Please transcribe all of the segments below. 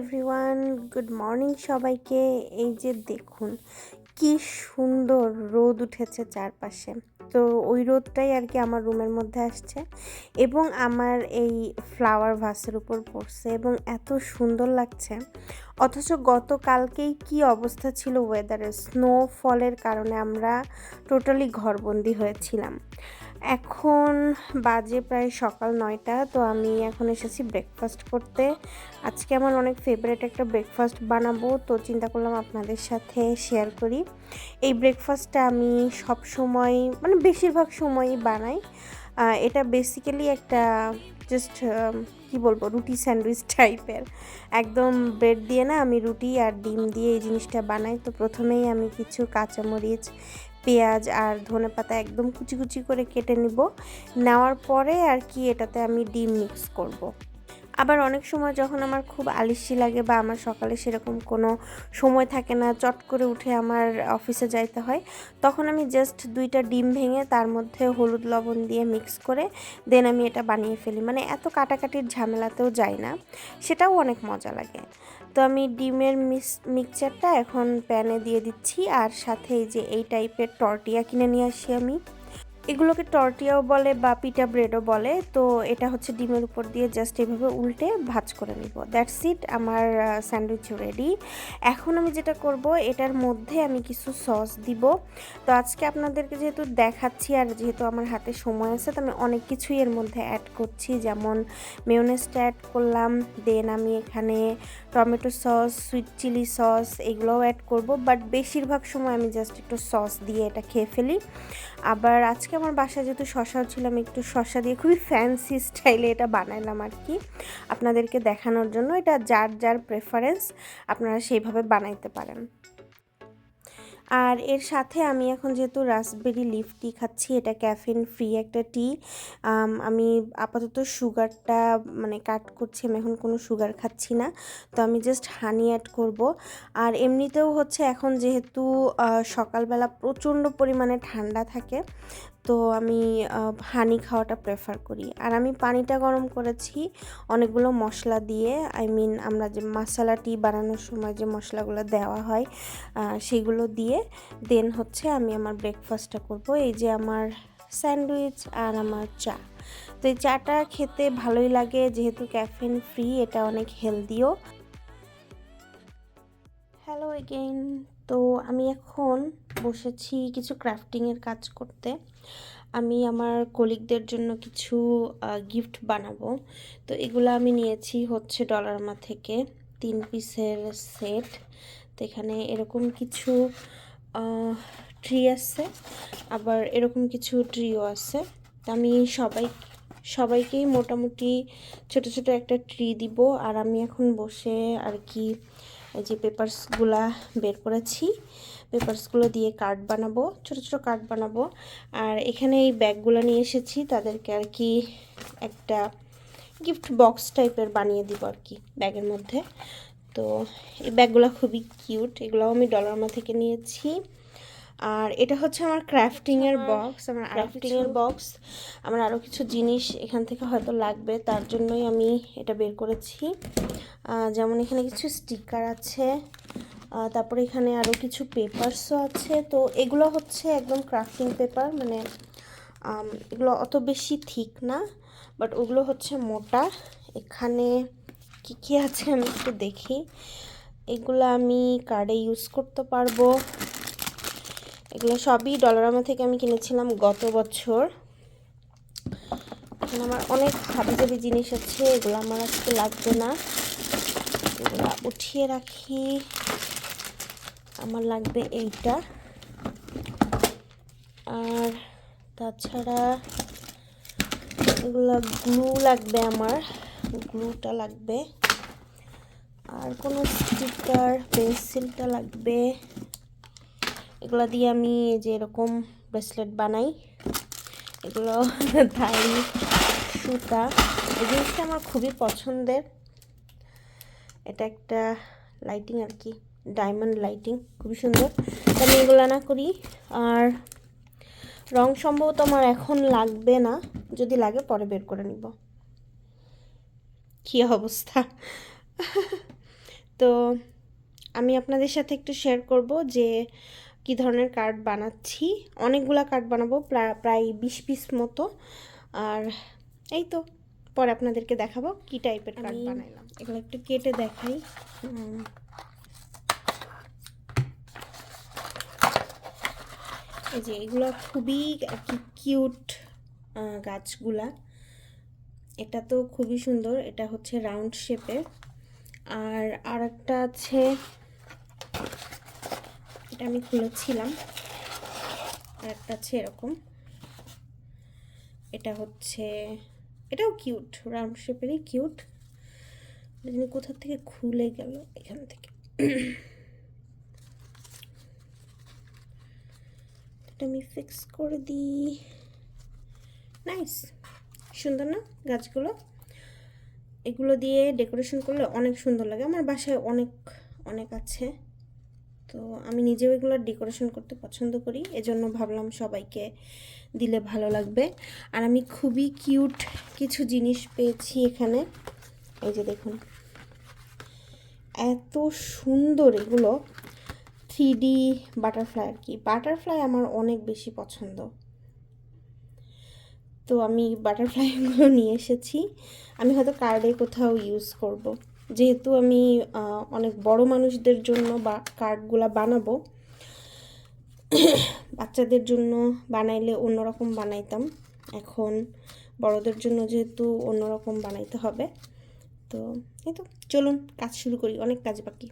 Everyone good morning সবাইকে। এই যে দেখুন, কি সুন্দর রোদ উঠেছে চারপাশে। তো ওই রোদটাই আর কি আমার রুমের মধ্যে আসছে এবং আমার এই ফ্লাওয়ার ভাসের উপর পড়ছে এবং এত সুন্দর লাগছে। অথচ গতকালকেই কি অবস্থা ছিল ওয়েদারের স্নোফলের কারণে আমরা টোটালি ঘরবন্দি হয়েছিলাম। এখন বাজে প্রায় সকাল নয়টা, তো আমি এখন এসেছি ব্রেকফাস্ট করতে। আজকে আমার অনেক ফেভারেট একটা ব্রেকফাস্ট বানাবো, তো চিন্তা করলাম আপনাদের সাথে শেয়ার করি। এই ব্রেকফাস্টটা আমি সব সময় মানে বেশিরভাগ সময়ই বানাই। এটা বেসিক্যালি একটা জাস্ট কি বলব, রুটি স্যান্ডউইচ টাইপের। একদম ব্রেড দিয়ে না আমি রুটি আর ডিম দিয়ে এই জিনিসটা বানাই। তো প্রথমেই আমি কিছু কাঁচামরিচ পেঁয়াজ আর ধনে পাতা একদম কুচি কুচি করে কেটে নিব নেওয়ার পরে আর কি এটাতে আমি ডিম মিক্স করব। আবার অনেক সময় যখন আমার খুব আলিসি লাগে বা আমার সকালে সেরকম কোনো সময় থাকে না, চট করে উঠে আমার অফিসে যাইতে হয়, তখন আমি জাস্ট দুইটা ডিম ভেঙে তার মধ্যে হলুদ লবণ দিয়ে মিক্স করে দেন আমি এটা বানিয়ে ফেলি। মানে এত কাটাকাটির ঝামেলাতেও যাই না, সেটাও অনেক মজা লাগে। তো আমি ডিমের মিক্স মিক্সচারটা এখন প্যানে দিয়ে দিচ্ছি আর সাথে এই যে এই টাইপের টর্টিয়া কিনে নিয়ে আসি আমি। এগুলোকে টর্টিয়াও বলে বা পিটা ব্রেডও বলে। তো এটা হচ্ছে ডিমের উপর দিয়ে জাস্ট এভাবে উল্টে ভাজ করে নিব। দ্যাটস ইট আমার স্যান্ডউইচ রেডি এখন আমি যেটা করব, এটার মধ্যে আমি কিছু সস দিব। তো আজকে আপনাদেরকে যেহেতু দেখাচ্ছি আর যেহেতু আমার হাতে সময় আছে, তো আমি অনেক কিছুই এর মধ্যে অ্যাড করছি। যেমন মেয়নেসটা অ্যাড করলাম দেন আমি এখানে tomato sauce sweet chilli sauce এগুলোও অ্যাড করব। বাট বেশিরভাগ সময় আমি জাস্ট একটু সস দিয়ে এটা খেয়ে ফেলি। আবার আজকে আমার বাসায় যেহেতু শশাও ছিল, আমি একটু শশা দিয়ে খুবই ফ্যান্সি স্টাইলে এটা বানাইলাম আর কি। আপনাদেরকে দেখানোর জন্য এটা যার যার প্রেফারেন্স আপনারা সেইভাবে বানাইতে পারেন। আর এর সাথে আমি এখন যেহেতু রাসবেরি লিফ টি খাচ্ছি, এটা ক্যাফিন ফ্রি একটা টি আমি আপাতত সুগারটা মানে কাট করছি, আমি এখন কোনো সুগার খাচ্ছি না। তো আমি জাস্ট হানি অ্যাড করব। আর এমনিতেও হচ্ছে এখন যেহেতু সকালবেলা প্রচণ্ড পরিমাণে ঠান্ডা থাকে তো আমি হানি খাওয়াটা প্রেফার করি। আর আমি পানিটা গরম করেছি অনেকগুলো মশলা দিয়ে। আই মিন আমরা যে মশলা টি বানানোর সময় যে মশলাগুলো দেওয়া হয় সেগুলো দিয়ে। দেন হচ্ছে আমি আমার ব্রেকফাস্টটা করব। এই যে আমার স্যান্ডউইচ আর আমার চা। তো এই চাটা খেতে ভালোই লাগে, যেহেতু ক্যাফেন ফ্রি এটা অনেক হেলদিও হ্যালো এগেইন তো আমি এখন বসেছি কিছু ক্রাফটিংয়ের কাজ করতে। আমি আমার কলিগদের জন্য কিছু গিফট বানাবো। তো এগুলো আমি নিয়েছি হচ্ছে ডলারমা থেকে তিন পিসের সেট তো এখানে এরকম কিছু ট্রি আছে, আবার এরকম কিছু ট্রিও আছে। তো আমি সবাই, সবাইকেই মোটামুটি ছোট ছোট একটা ট্রি দিব। আর আমি এখন বসে আর কি এই যে পেপারসগুলা বের করেছি। পেপারসগুলো দিয়ে কার্ড বানাবো, ছোট ছোট কার্ড বানাবো। আর এখানে এই ব্যাগগুলো নিয়ে এসেছি, তাদেরকে আর কি একটা গিফট বক্স টাইপের বানিয়ে দিব আর কি ব্যাগের মধ্যে। তো এই ব্যাগগুলো খুবই কিউট, এগুলোও আমি ডলারমা থেকে নিয়েছি। আর এটা হচ্ছে আমার ক্রাফটিংয়ের বক্স আমার ক্রাফটিংয়ের বক্স আমার আরও কিছু জিনিস এখান থেকে হয়তো লাগবে তার জন্যই আমি এটা বের করেছি। যেমন এখানে কিছু স্টিকার আছে তারপরে এখানে আরও কিছু পেপারসও আছে। তো এগুলো হচ্ছে একদম ক্রাফটিং পেপার মানে এগুলো অত বেশি ঠিক না বাট ওগুলো হচ্ছে মোটা। এখানে কী কী আছে আমি একটু দেখি। এগুলো আমি কার্ডে ইউজ করতে পারব। এগুলো সবই ডলারামা থেকে আমি কিনেছিলাম গত বছর। এখন আমার অনেক হাবিজাবি জিনিস আছে, এগুলো আমার আজকে লাগবে না। এগুলো উঠিয়ে রাখি। আমার লাগবে এইটা। আর তাছাড়া এগুলো গ্লু লাগবে আমার। গ্লুটা লাগবে। আর কোনো স্টিকার, পেন্সিলটা লাগবে। এগুলো দিয়ে আমি যে এরকম ব্রেসলেট বানাই। এগুলো ধাই সুতা। এই জিনিসটা আমার খুবই পছন্দের। এটা একটা লাইটিং আর কি ডায়মন্ড লাইটিং খুবই সুন্দর। আমি এগুলো না করি। আর রং সম্ভবত আমার এখন লাগবে না, যদি লাগে পরে বের করে নিব। কী অবস্থা? তো আমি আপনাদের সাথে একটু শেয়ার করব যে কি ধরনের কার্ড বানাচ্ছি? অনেকগুলা কার্ড বানাবো প্রায় বিশ পিস মতো। আর এই তো পরে আপনাদেরকে দেখাবো কি টাইপের কার্ড বানাইলাম। এগুলো একটু কেটে দেখাই। এই যে এগুলো খুবই আর কি কিউট গাছগুলা। এটা তো খুবই সুন্দর এটা হচ্ছে রাউন্ড শেপের। আর আরেকটা আছে এটা আমি খুলেছিলাম। আর একটা আছে এরকম। এটা হচ্ছে, এটাও কিউট, রাউন্ড শেপেরই কিউট। জানি কোথা থেকে খুলে গেল? এখান থেকে। এটা আমি ফিক্স করে দিই। নাইস সুন্দর না গাছগুলো? এগুলো দিয়ে ডেকোরেশন করলে অনেক সুন্দর লাগে। আমার বাসায় অনেক অনেক আছে। তো আমি নিজেও এগুলো ডেকোরেশন করতে পছন্দ করি। এজন্য ভাবলাম সবাইকে দিলে ভালো লাগবে। আর আমি খুবই কিউট কিছু জিনিস পেয়েছি এখানে। এই যে দেখুন। এত সুন্দর এগুলো। থ্রি ডি বাটারফ্লাই আর কি। বাটারফ্লাই আমার অনেক বেশি পছন্দ। তো আমি বাটারফ্লাইগুলো নিয়ে এসেছি। আমি হয়তো কার্ডে কোথাও ইউজ করব। যেহেতু আমি অনেক বড় মানুষদের জন্য বা কার্ডগুলা বানাবো, বাচ্চাদের জন্য বানাইলে অন্যরকম বানাইতাম। এখন বড়দের জন্য যেহেতু অন্যরকম বানাইতে হবে, তো এই তো, চলুন, কাজ শুরু করি, অনেক কাজ বাকি।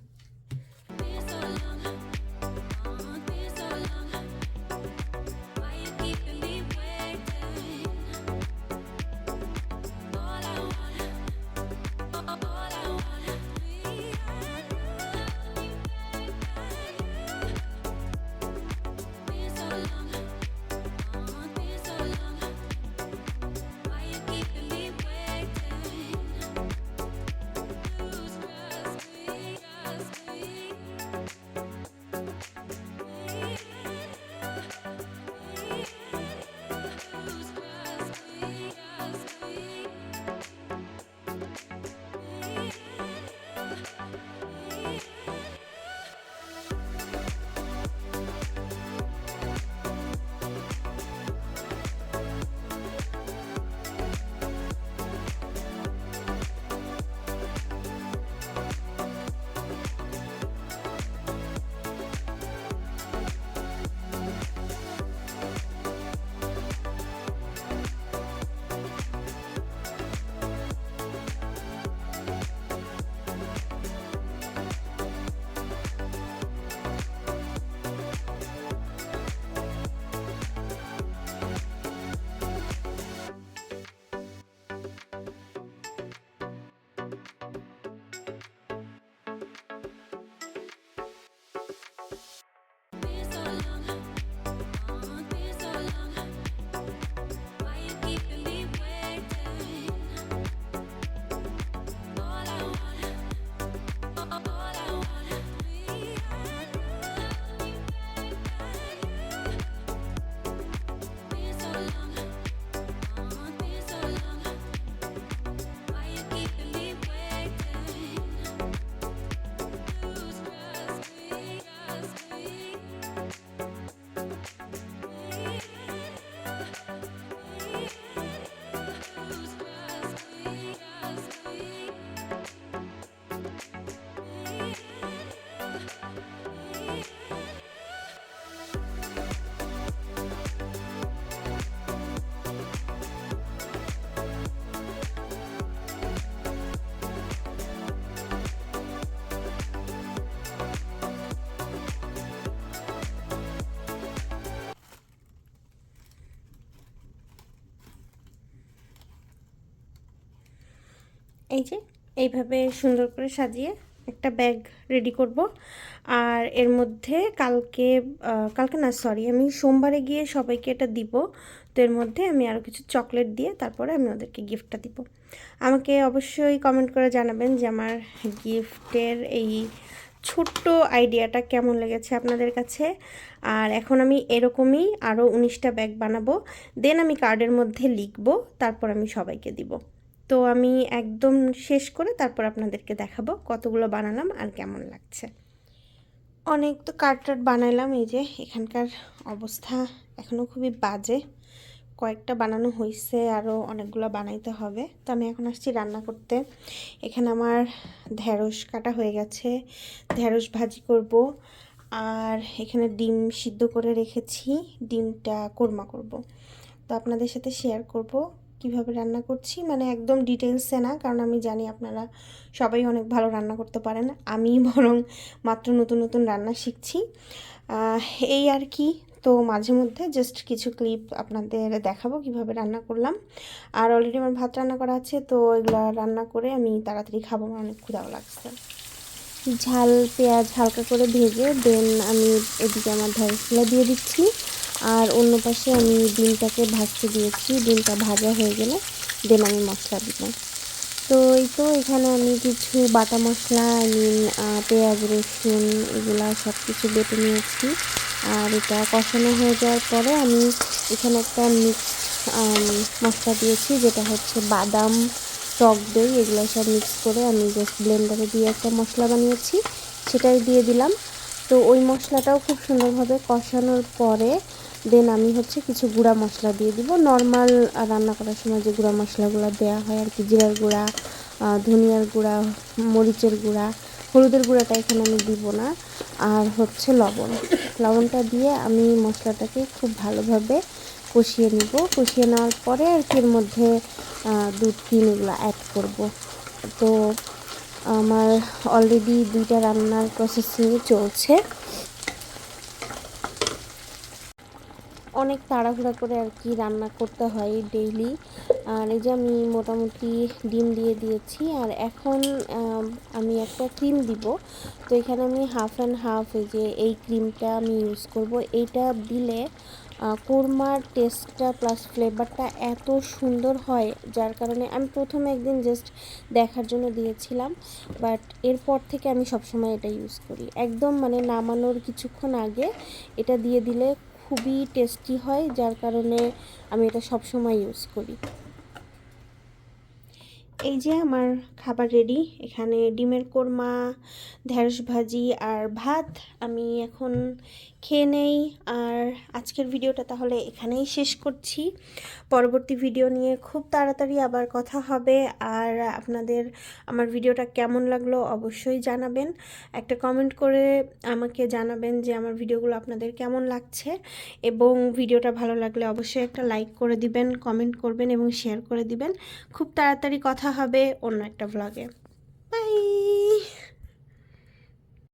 এই যে, এইভাবে সুন্দর করে সাজিয়ে একটা ব্যাগ রেডি করব। আর এর মধ্যে কালকে কালকে না সরি আমি সোমবারে গিয়ে সবাইকে এটা দিব। তো এর মধ্যে আমি আরও কিছু চকলেট দিয়ে তারপরে আমি ওদেরকে গিফটটা দিব। আমাকে অবশ্যই কমেন্ট করে জানাবেন যে আমার গিফটের এই ছোট্ট আইডিয়াটা কেমন লেগেছে আপনাদের কাছে। আর এখন আমি এরকমই আরও উনিশটা ব্যাগ বানাবো। দেন আমি কার্ডের মধ্যে লিখব, তারপর আমি সবাইকে দিব। তো আমি একদম শেষ করে তারপর আপনাদেরকে দেখাবো কতগুলো বানালাম আর কেমন লাগছে। অনেক তো কাট টাট বানাইলাম এই যে এখানকার অবস্থা এখনও খুবই বাজে। কয়েকটা বানানো হয়েছে আরও অনেকগুলো বানাইতে হবে। তো আমি এখন আসছি রান্না করতে। এখানে আমার ঢেঁড়স কাটা হয়ে গেছে, ঢেঁড়স ভাজি করব আর এখানে ডিম সিদ্ধ করে রেখেছি, ডিমটা কোরমা করব। তো আপনাদের সাথে শেয়ার করব কীভাবে রান্না করছি মানে একদম ডিটেলসে না, কারণ আমি জানি আপনারা সবাই অনেক ভালো রান্না করতে পারেন। আমি বরং মাত্র নতুন নতুন রান্না শিখছি। এই আর কি। তো মাঝে মধ্যে জাস্ট কিছু ক্লিপ আপনাদের দেখাবো কীভাবে রান্না করলাম। আর অলরেডি আমার ভাত রান্না করা আছে, তো এগুলো রান্না করে আমি তাড়াতাড়ি খাব, আমার অনেক ক্ষুদাও লাগছে। ঝাল, পেঁয়াজ হালকা করে ভেজে দেন আমি এদিকে আমার ঢেঁড়সগুলো দিয়ে দিচ্ছি। আর অন্য পাশে আমি ডিমটাকে ভাজতে দিয়েছি। ডিমটা ভাজা হয়ে গেলে দেন আমি মশলা দিব। তো এই তো এখানে আমি কিছু বাটা মশলা নিন পেঁয়াজ, রসুন এগুলো সব কিছু বেটে নিয়েছি। আর এটা কষানো হয়ে যাওয়ার পরে আমি এখানে একটা মিক্স মশলা দিয়েছি যেটা হচ্ছে বাদাম, টক দই এগুলো সব মিক্স করে আমি জাস্ট ব্লেন্ডারে দিয়ে একটা মশলা বানিয়েছি। সেটাই দিয়ে দিলাম। তো ওই মশলাটাও খুব সুন্দরভাবে কষানোর পরে দেন আমি হচ্ছে কিছু গুঁড়া মশলা দিয়ে দিব। নর্মাল রান্না করার সময় যে গুঁড়া মশলাগুলো দেওয়া হয় আর কি, জিরার গুঁড়া ধনিয়ার গুঁড়া, মরিচের গুঁড়া, হলুদের গুঁড়াটা এখানে আমি দিব না। আর হচ্ছে লবণ। লবণটা দিয়ে আমি মশলাটাকে খুব ভালোভাবে কষিয়ে নিব। কষিয়ে নেওয়ার পরে আর কি এর মধ্যে দুধ তিন এগুলো অ্যাড করব। তো আমার অলরেডি দুইটা রান্নার প্রসেসিংয়ে চলছে। অনেক তাড়াহুড়া করে আর কি রান্না করতে হয় ডেইলি আর এই যে আমি মোটামুটি ডিম দিয়ে দিয়েছি, আর এখন, আমি একটা ক্রিম দিব। তো এখানে আমি হাফ অ্যান্ড হাফ এই যে এই ক্রিমটা আমি ইউজ করব। এইটা দিলে কোরমার টেস্টটা প্লাস ফ্লেভারটা এত সুন্দর হয়, যার কারণে আমি প্রথমে একদিন জাস্ট দেখার জন্য দিয়েছিলাম বাট এরপর থেকে আমি সবসময় এটা ইউজ করি। একদম মানে নামানোর কিছুক্ষণ আগে এটা দিয়ে দিলে খুবই টেস্টি হয়, যার কারণে আমি এটা সব সময় ইউজ করি। এই যে আমার খাবার রেডি এখানে ডিমের কোরমা, ঢেঁড়স ভাজি আর ভাত আমি এখন খেয়ে নেই। আর আজকের ভিডিওটা তাহলে এখানেই শেষ করছি। পরবর্তী ভিডিও নিয়ে খুব তাড়াতাড়ি আবার কথা হবে। আর আপনাদের আমার ভিডিওটা কেমন লাগল অবশ্যই জানাবেন। একটা কমেন্ট করে আমাকে জানাবেন যে আমার ভিডিওগুলো আপনাদের কেমন লাগছে। এবং ভিডিওটা ভালো লাগলে অবশ্যই একটা লাইক করে দিবেন কমেন্ট করবেন এবং শেয়ার করে দিবেন। খুব তাড়াতাড়ি কথা হবে অন্য একটা ভ্লগে বাই